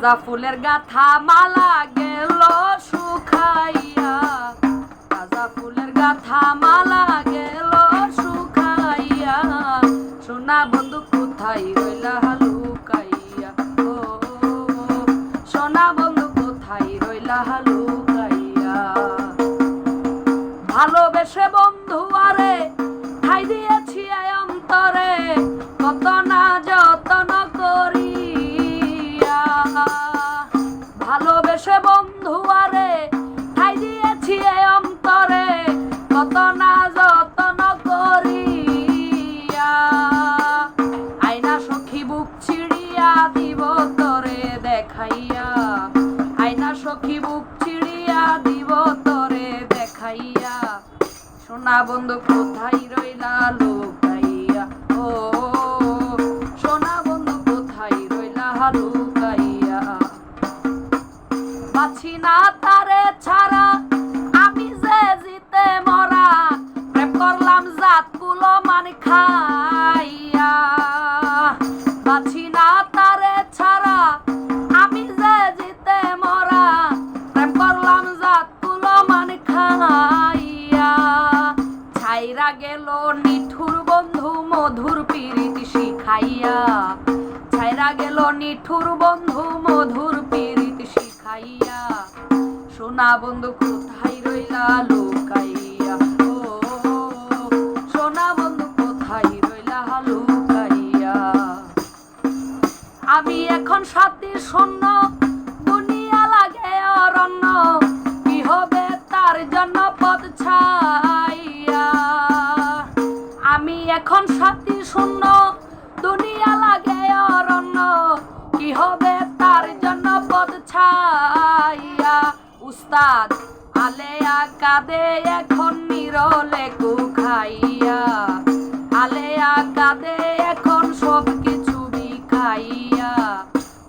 তাজা ফুলের গাথা মালা গেল শুকাইয়া। তাজা ফুলের গাথা মালা গেল শুকাইয়া। সোনা বন্ধু কোথায় রইলা লুকাইয়া ও, সোনা বন্ধু কোথায় রইলা লুকাইয়া ভালোবেসে বন্ধু বন্ধু ঠাই দিয়েছি এই অন্তরে, কত না যতন করিয়া। আয়না সখী বুক চিড়িয়া দিব তরে দেখাইয়া। আয়না সখী বুক চিড়িয়া দিব তরে দেখাইয়া। সোনা বন্ধু, কোথায় রইলা লুকাইয়া না তারে ছাড়া, আমি খাইয়া। পাচ্ছি না তারে ছাড়া, আমি যে খাইয়া। ছাইরা গেল নিঠুর বন্ধু মধুর ছাইরা গেল নিঠুর বন্ধু মধুর সোনা বন্ধু, কোথায় রইলা লুকাইয়া? ও সোনা বন্ধু, কোথায় রইলা লুকাইয়া? আমি এখন সাথী শূন্য, দুনিয়া লাগে অরণ্য, কি হবে তার জন্য পদ ছাইয়া? আমি এখন সাথী শূন্য, দুনিয়া লাগে অরণ্য, কি হবে তার জন্য পদ ছাইয়া? উস্তাদ আলেয়া কাদে এখন নিরলে কু খাইয়া। আলেয়া কাদে এখন সব কিছু বিখাইয়া।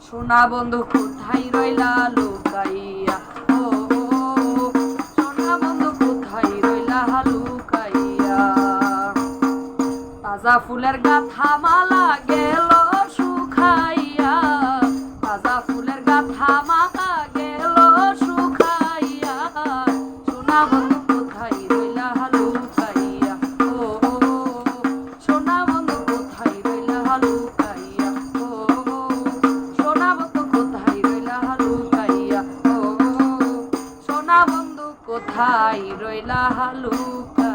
সোনা বন্ধু, কোথায় রইলা লুকাইয়া? বন্ধু লুকাইয়া? তাজা ফুলের গাথা মালা গেল খাই রইলা হালুকা।